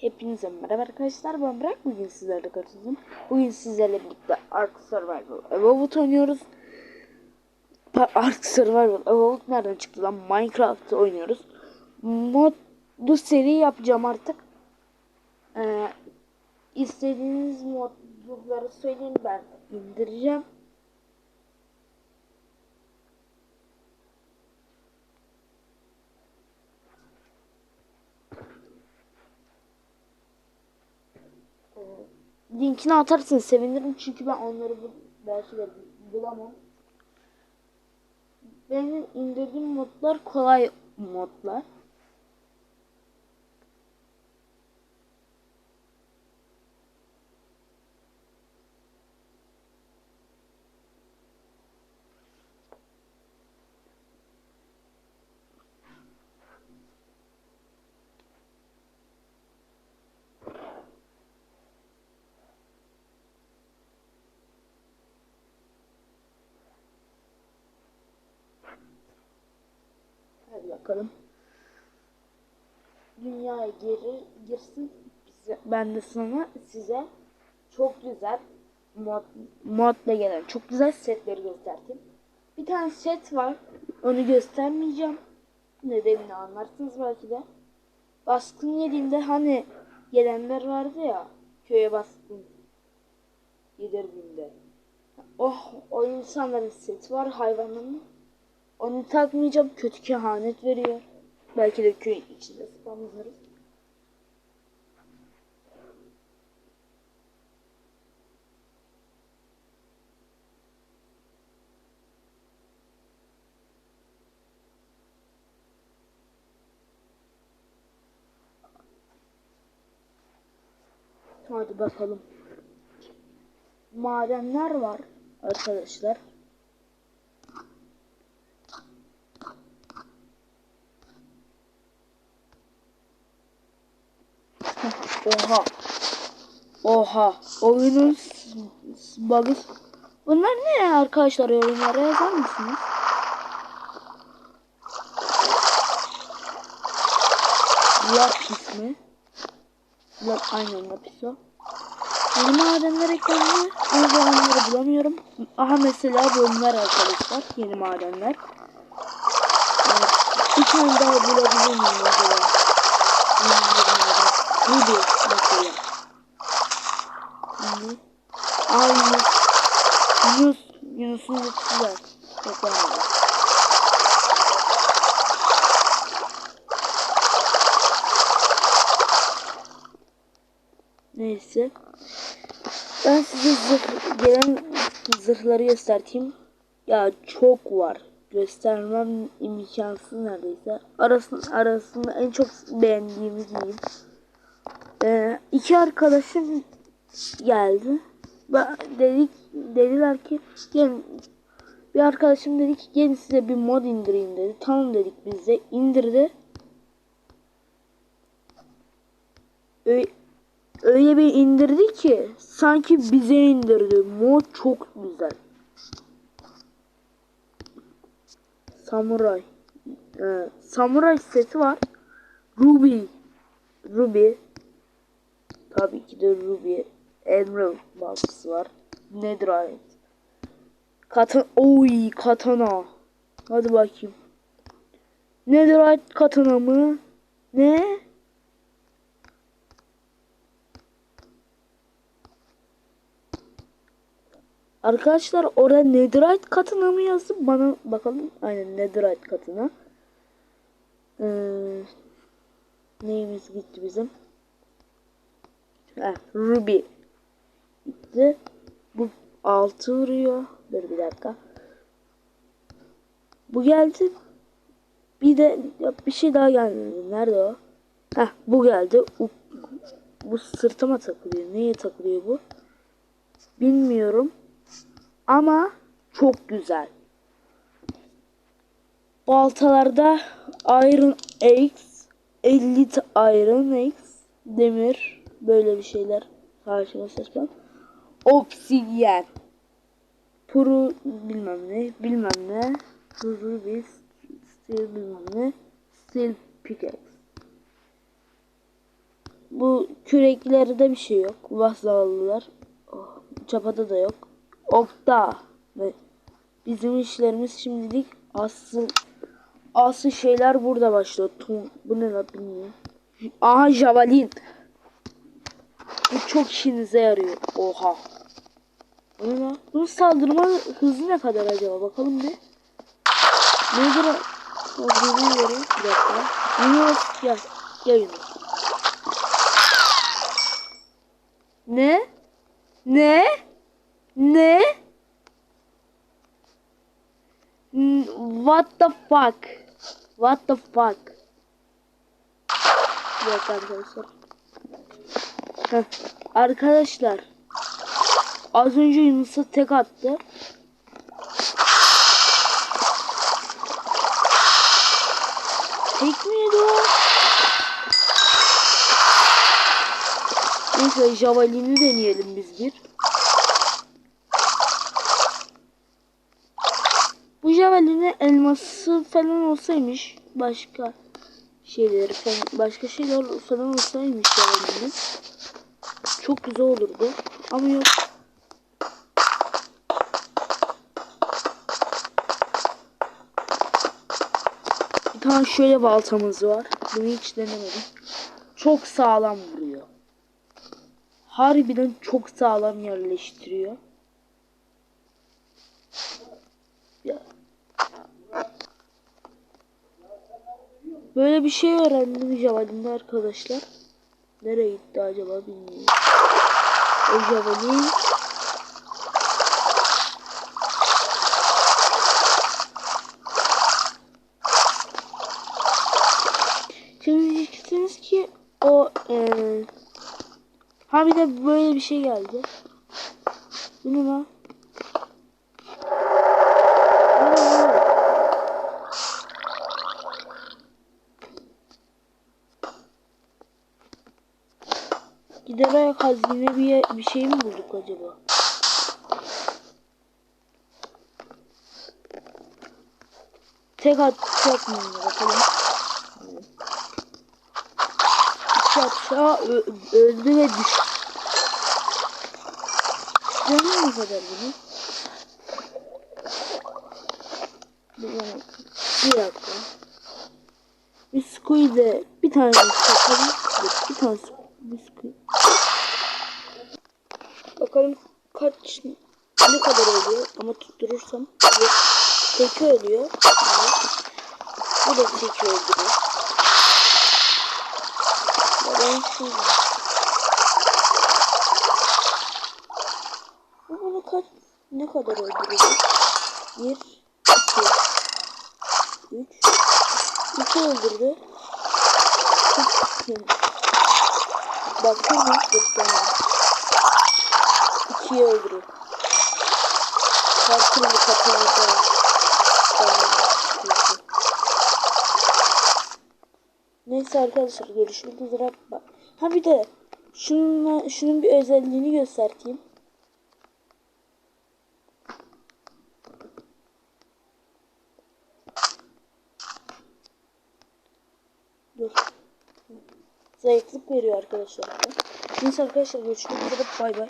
Hepinize merhaba arkadaşlar ben Burak bugün sizlerle katıldım. Bugün sizlerle birlikte Ark Survival Evolved oynuyoruz. Ark Survival Evolved nereden çıktı lan? Minecraft oynuyoruz. Mod bu seri yapacağım artık. Ee, istediğiniz modları söyleyin ben indireceğim. Linkini atarsın sevinirim çünkü ben onları bu, belki de bulamam. Benim indirdiğim modlar kolay modlar. Hadi bakalım. Dünyaya geri girsin. Bize, ben de sana size çok güzel mod, modla gelen çok güzel setleri göstereyim. Bir tane set var. Onu göstermeyeceğim. Nedenini anlarsınız belki de. Baskın yediğinde hani gelenler vardı ya köye baskın yedirdiğinde. Oh o insanların seti var hayvanların. Onu takmayacağım. Kötü kehanet veriyor. Belki de köyün içinde spamlarız. Hadi bakalım. Madenler var arkadaşlar. Oha. Oha. Oyunun bug'ı. Bunlar ne arkadaşlar yorumlara yazar mısınız? Lapis mi? Lap aynen lapis o. Yeni madenler eklendi. Ama onları bulamıyorum. Aha mesela bunlar arkadaşlar. Yeni madenler. Evet. Bir tane daha bulabilir miyim? Ruby mesela. Şimdi. Aa Yunus. Yunus. Yunus'un yuttu var. Toplamadı. Neyse. Ben size zırh, gelen zırhları göstereyim. Ya çok var. Göstermem imkansız neredeyse. Arasın, arasında en çok beğendiğimi diyeyim. Ee, iki arkadaşım geldi. Ben dedik dediler ki gel bir arkadaşım dedi ki gelin size bir mod indireyim dedi. Tamam dedik biz de indirdi. Öyle, öyle bir indirdi ki sanki bize indirdi. Mod çok güzel. Samuray. Ee, samuray seti var. Ruby. Ruby. Tabii ki de Ruby. Emerald baltası var. Netherite. Katan Oy katana. Hadi bakayım. Netherite katana mı? Ne? Arkadaşlar orada Netherite katına mı yazdı? Bana bakalım. Aynen Netherite katına. Ee, neyimiz gitti bizim? Heh, Ruby gitti. Bu altı vuruyor. Dur bir dakika. Bu geldi. Bir de bir şey daha gelmedi. Nerede o? Heh bu geldi. Bu, bu sırtıma takılıyor. Neye takılıyor bu? Bilmiyorum. Ama çok güzel. Baltalarda Iron X, Elite Iron X, demir böyle bir şeyler karşıma saçma. Obsidian. Puru bilmem ne, bilmem ne. Ruby, steel bilmem ne. Steel pickaxe. Bu küreklerde bir şey yok. Vazalılar. Oh, çapada da yok. Okta. Ve bizim işlerimiz şimdilik asıl asıl şeyler burada başlıyor. Tum, bu ne lan bilmiyorum. Aha javalin. Bu çok işinize yarıyor. Oha. Bu ne lan? Bunun saldırma hızı ne kadar acaba? Bakalım bir. Ne kadar göre. Bir dakika. Yunus gel. Gel Yunus. Ne? Ne? Ne? What the fuck? What the fuck? Dakika arkadaşlar. Arkadaşlar. Az önce Yunus'a tek attı. Tek miydi o? Neyse javalini deneyelim biz bir. Bu javalini elması falan olsaymış başka şeyleri falan başka şeyler falan olsaymış javalini çok güzel olurdu ama yok. Bir tane şöyle baltamız var. Bunu hiç denemedim. Çok sağlam vuruyor. Harbiden çok sağlam yerleştiriyor. Böyle bir şey öğrendim Javelin'de arkadaşlar. Nereye gitti acaba bilmiyorum. O Javelin Şimdi ki o eee ha bir de böyle bir şey geldi. Bu ne lan? Giderek hazine bir, bir şey mi bulduk acaba? Tek atacak mıyım bakalım. İki atışa öldü ve düştü. Canım ne kadar bunu? Bir, bir dakika. Biskuit de bir tane satalım. Bir tane bisküvi. Bakalım kaç ne kadar oluyor ama tutturursam teki ölüyor. Bu da teki öldürüyor. Ben şimdi bu bunu kaç ne kadar öldürecek? Bir, iki, üç, iki öldürdü. Çok Baktın mı? Göstermem. İkiye. Neyse arkadaşlar görüşmek üzere. Ha bir de şununla, şunun bir özelliğini göstereyim. Dur. Zayıflık veriyor arkadaşlar. Neyse arkadaşlar görüşmek üzere. Bay bay.